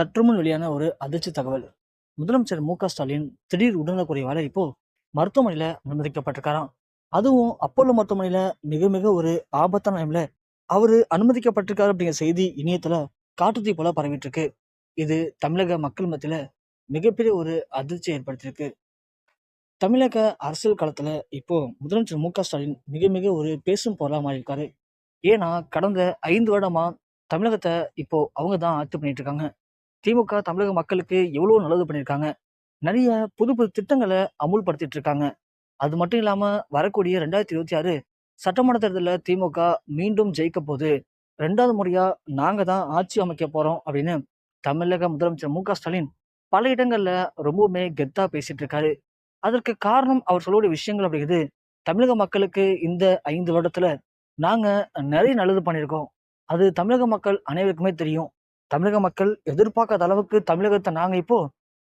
சற்றுமுன் வெளியான ஒரு அதிர்ச்சி தகவல். முதலமைச்சர் மு க ஸ்டாலின் திடீர் உடல்நலக்குறைவால இப்போ மருத்துவமனையில அனுமதிக்கப்பட்டிருக்காராம். அதுவும் அப்போலோ மருத்துவமனையில மிக மிக ஒரு ஆபத்தான டைம்ல அவரு அனுமதிக்கப்பட்டிருக்காரு அப்படிங்கிற செய்தி இணையத்துல காட்டுத்தீ போல பரவிட்டு இருக்கு இது தமிழக மக்கள் மத்தியில மிகப்பெரிய ஒரு அதிர்ச்சி ஏற்படுத்தியிருக்கு. தமிழக அரசியல் களத்துல இப்போ முதலமைச்சர் மு க ஸ்டாலின் மிக மிக ஒரு பேசும் பொருளா மாறியிருக்காரு. ஏன்னா கடந்த ஐந்து வருடமா தமிழகத்தை இப்போ அவங்க தான் ஆட்சி பண்ணிட்டு இருக்காங்க. திமுக தமிழக மக்களுக்கு எவ்வளோ நல்லது பண்ணியிருக்காங்க? நிறைய புது புது திட்டங்களை அமுல்படுத்திட்டு இருக்காங்க. அது மட்டும் இல்லாமல் வரக்கூடிய ரெண்டாயிரத்தி இருபத்தி ஆறு சட்டமன்ற தேர்தலில் திமுக மீண்டும் ஜெயிக்க போகுது ரெண்டாவது முறையாக நாங்கள் தான் ஆட்சி அமைக்க போகிறோம் அப்படின்னு தமிழக முதலமைச்சர் மு ஸ்டாலின் பல இடங்களில் ரொம்பவுமே கெத்தாக பேசிட்டு இருக்காரு. அதற்கு காரணம் அவர் சொல்லக்கூடிய விஷயங்கள் அப்படிங்கிறது தமிழக மக்களுக்கு இந்த ஐந்து வருடத்தில் நாங்கள் நிறைய நல்லது பண்ணியிருக்கோம். அது தமிழக மக்கள் அனைவருக்குமே தெரியும். தமிழக மக்கள் எதிர்பார்க்காத அளவுக்கு தமிழகத்தை நாங்கள் இப்போ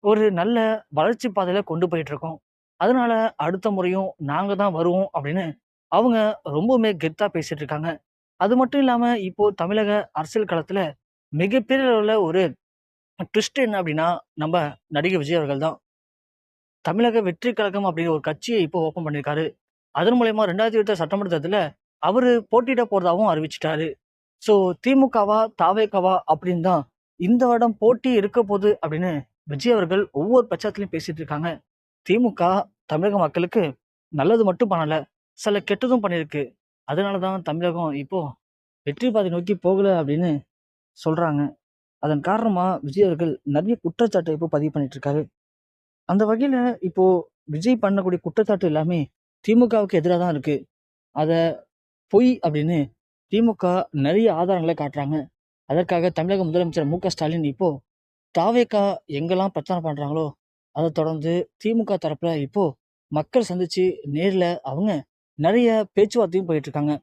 ஒரு நல்ல வளர்ச்சி பாதையில் கொண்டு போயிட்டு இருக்கோம் அதனால அடுத்த முறையும் நாங்கள் தான் வருவோம் அப்படின்னு அவங்க ரொம்பவுமே கெத்தாக பேசிட்டு இருக்காங்க அது மட்டும் இல்லாமல் இப்போ தமிழக அரசியல் களத்தில் மிகப்பெரிய அளவில் ஒரு ட்விஸ்ட் என்ன அப்படின்னா நம்ம நடிகை விஜய் அவர்கள் தான். தமிழக வெற்றி கழகம் அப்படிங்கிற ஒரு கட்சியை இப்போ ஓப்பன் பண்ணியிருக்காரு. அதன் மூலயமா ரெண்டாயிரத்தி இருபத்தி சட்டமன்ற தேர்தலில் போட்டியிட போகிறதாகவும் அறிவிச்சிட்டாரு. ஸோ திமுகவா தாவேகவா அப்படின்னு தான் இந்த வருடம் போட்டி இருக்க போகுது அப்படின்னு விஜய் அவர்கள் ஒவ்வொரு பட்சத்துலையும் பேசிட்டு இருக்காங்க. திமுக தமிழக மக்களுக்கு நல்லது மட்டும் பண்ணலை சில கெட்டதும் பண்ணியிருக்கு. அதனால தான் தமிழகம் இப்போ வெற்றி பாதை நோக்கி போகலை அப்படின்னு சொல்கிறாங்க அதன் காரணமாக விஜய் அவர்கள் நிறைய குற்றச்சாட்டை இப்போ பதிவு பண்ணிட்டு இருக்காரு. அந்த வகையில் இப்போ விஜய் பண்ணக்கூடிய குற்றச்சாட்டு எல்லாமே திமுகவுக்கு எதிராக தான் இருக்குது அதை பொய் அப்படின்னு திமுக நிறைய ஆதாரங்களை காட்டுறாங்க. அதற்காக தமிழக முதலமைச்சர் மு ஸ்டாலின் இப்போ தாவேக்கா எங்கெல்லாம் பிரச்சனை பண்ணுறாங்களோ அதை தொடர்ந்து திமுக தரப்பில் இப்போ மக்கள் சந்திச்சு நேரில் அவங்க நிறைய பேச்சுவார்த்தையும் போயிட்டு இருக்காங்க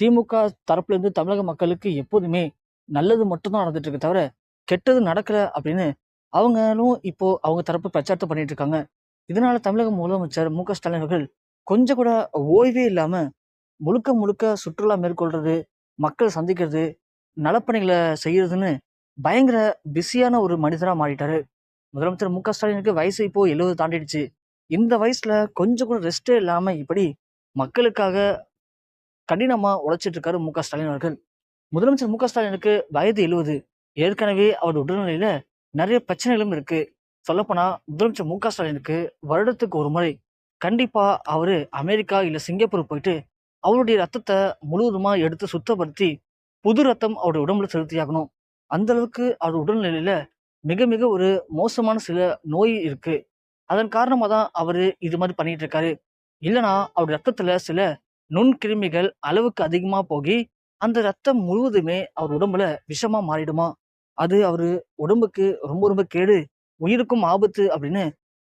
திமுக தரப்புலேருந்து தமிழக மக்களுக்கு எப்போதுமே நல்லது மட்டும்தான் நடந்துட்டு இருக்கு தவிர கெட்டது நடக்கலை அப்படின்னு அவங்களும் இப்போ அவங்க தரப்பு பிரச்சாரத்தை பண்ணிட்டு இருக்காங்க. இதனால தமிழக முதலமைச்சர் மு க ஸ்டாலின் அவர்கள் கொஞ்சம் கூட ஓய்வே இல்லாமல் முழுக்க முழுக்க சுற்றுலா மேற்கொள்றது மக்கள் சந்திக்கிறது நலப்பணிகளை செய்யறதுன்னு பயங்கர பிஸியான ஒரு மனிதராக மாறிட்டாரு. முதலமைச்சர் மு க ஸ்டாலினுக்கு வயசு இப்போ எழுபது தாண்டிடுச்சு. இந்த வயசுல கொஞ்சம் கூட ரெஸ்டே இல்லாமல் இப்படி மக்களுக்காக கடினமாக உழைச்சிட்டு இருக்காரு மு க ஸ்டாலின் அவர்கள். முதலமைச்சர் மு க ஸ்டாலினுக்கு வயது எழுபது ஏற்கனவே அவர் உடல்நிலையில நிறைய பிரச்சனைகளும் இருக்கு. சொல்லப்போனா முதலமைச்சர் மு க ஸ்டாலினுக்கு வருடத்துக்கு ஒரு முறை கண்டிப்பா அவரு அமெரிக்கா இல்ல சிங்கப்பூர் போயிட்டு அவருடைய ரத்தத்தை முழுவதுமாக எடுத்து சுத்தப்படுத்தி புது ரத்தம் அவருடைய உடம்புல செலுத்தியாகணும். அந்த அளவுக்கு அவர் உடல்நிலையில மிக மிக ஒரு மோசமான சில நோய் இருக்கு. அதன் காரணமாக தான் அவரு இது மாதிரி பண்ணிட்டு இருக்காரு. இல்லைனா அவர் ரத்தத்துல சில நுண்கிருமிகள் அளவுக்கு அதிகமாக போகி அந்த ரத்தம் முழுவதுமே அவர் உடம்புல விஷமா மாறிடுமா? அது அவர் உடம்புக்கு ரொம்ப ரொம்ப கேடு உயிருக்கும் ஆபத்து அப்படின்னு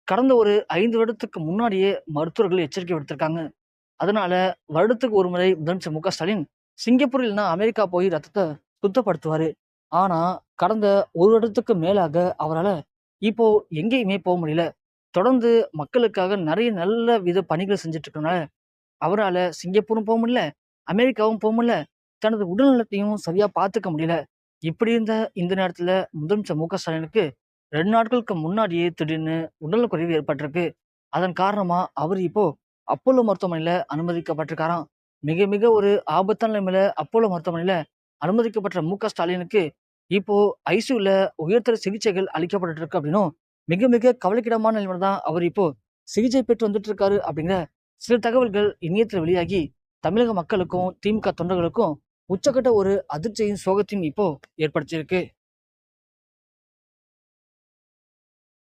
கடந்த ஒரு ஐந்து வருடத்துக்கு முன்னாடியே மருத்துவர்கள் எச்சரிக்கை விடுத்திருக்காங்க. அதனால வருடத்துக்கு ஒரு முறை முதலமைச்சர் மு க ஸ்டாலின் சிங்கப்பூர் இல்லைன்னா அமெரிக்கா போய் ரத்தத்தை சுத்தப்படுத்துவாரு. ஆனா கடந்த ஒரு வருடத்துக்கு மேலாக அவரால் இப்போ எங்கேயுமே போக முடியல. தொடர்ந்து மக்களுக்காக நிறைய நல்ல வித பணிகள் செஞ்சுட்டு இருக்கனால அவரால் சிங்கப்பூரும் போக முடியல அமெரிக்காவும் போக முடியல தனது உடல்நலத்தையும் சரியா பார்த்துக்க முடியல. இப்படி இருந்த இந்த நேரத்துல முதலமைச்சர் மு க ஸ்டாலினுக்கு ரெண்டு நாட்களுக்கு முன்னாடியே திடீர்னு உடல் குறைவு ஏற்பட்டிருக்கு. அதன் காரணமா அவர் இப்போ அப்போலோ மருத்துவமனையில் அனுமதிக்கப்பட்டிருக்காராம். மிக மிக ஒரு ஆபத்தான நிலைமையில அப்போலோ மருத்துவமனையில் அனுமதிக்கப்பட்ட மு க ஸ்டாலினுக்கு இப்போ ஐசியூல உயர்தர சிகிச்சைகள் அளிக்கப்பட்டு இருக்கு அப்படின்னும் மிக மிக கவலைக்கிடமான நிலைமையில தான் அவர் இப்போ சிகிச்சை பெற்று வந்துட்டு இருக்காரு அப்படிங்கிற சில தகவல்கள் இணையத்தில் வெளியாகி தமிழக மக்களுக்கும் திமுக தொண்டர்களுக்கும் உச்சக்கட்ட ஒரு அதிர்ச்சியும் சோகத்தையும் இப்போ ஏற்படுத்தியிருக்கு.